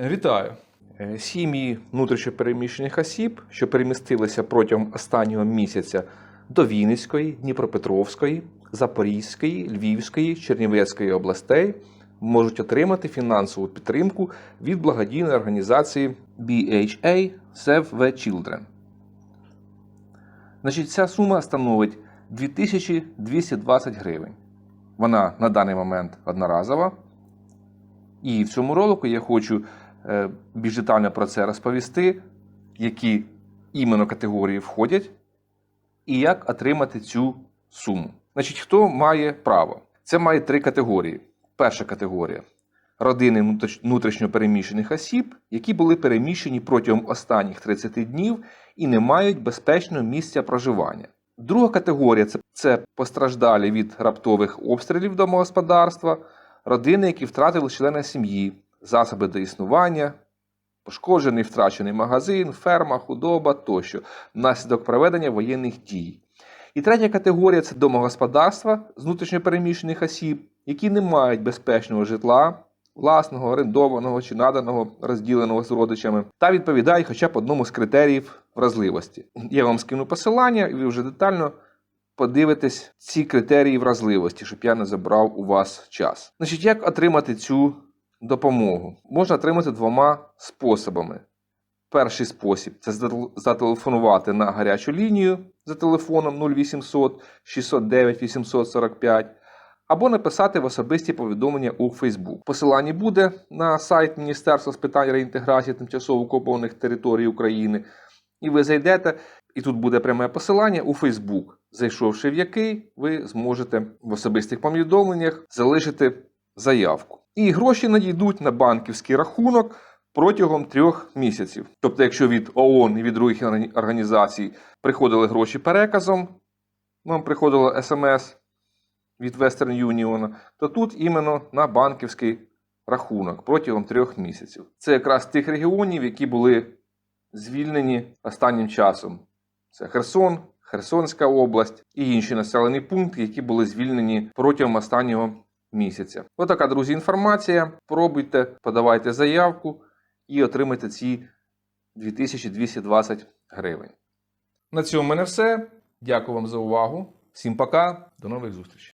Вітаю! Е, Сім'ї внутрішньопереміщених осіб, що перемістилися протягом останнього місяця до Вінницької, Дніпропетровської, Запорізької, Львівської, Чернівецької областей, можуть отримати фінансову підтримку від благодійної організації BHA Save the Children. Значить, ця сума становить 2220 гривень. Вона на даний момент одноразова. І в цьому ролику я хочу більш детально про це розповісти, які іменно категорії входять, і як отримати цю суму. Значить, хто має право? Це має три категорії. Перша категорія родини внутрішньопереміщених осіб, які були переміщені протягом останніх 30 днів і не мають безпечного місця проживання. Друга категорія це, це постраждалі від раптових обстрілів домогосподарства, родини, які втратили члена сім'ї, засоби до існування, пошкоджений втрачений магазин, ферма, худоба тощо внаслідок проведення воєнних дій. І третя категорія це домогосподарства внутрішньопереміщених осіб, які не мають безпечного житла, власного, орендованого чи наданого, розділеного з родичами, та відповідають хоча б одному з критеріїв вразливості. Я вам скину посилання, і ви вже детально подивитесь ці критерії вразливості, щоб я не забрав у вас час. Значить, як отримати цю допомогу? Можна отримати двома способами. Перший спосіб це зателефонувати на гарячу лінію за телефоном 0800 609 845 або написати в особисті повідомлення у Facebook. Посилання буде на сайт Міністерства з питань реінтеграції тимчасово окупованих територій України. І ви зайдете, і тут буде пряме посилання у Facebook, зайшовши в який ви зможете в особистих повідомленнях залишити заявку. І гроші надійдуть на банківський рахунок протягом трьох місяців. Тобто, якщо від ООН і від других організацій приходили гроші переказом, вам приходило смс від Western Union, то тут іменно на банківський рахунок протягом трьох місяців. Це якраз тих регіонів, які були звільнені останнім часом. Це Херсон, Херсонська область і інші населені пункти, які були звільнені протягом останнього місяця. Отака, друзі, інформація. Пробуйте, подавайте заявку і отримайте ці 2220 гривень. На цьому в мене все. Дякую вам за увагу. Всім пока, до нових зустрічей.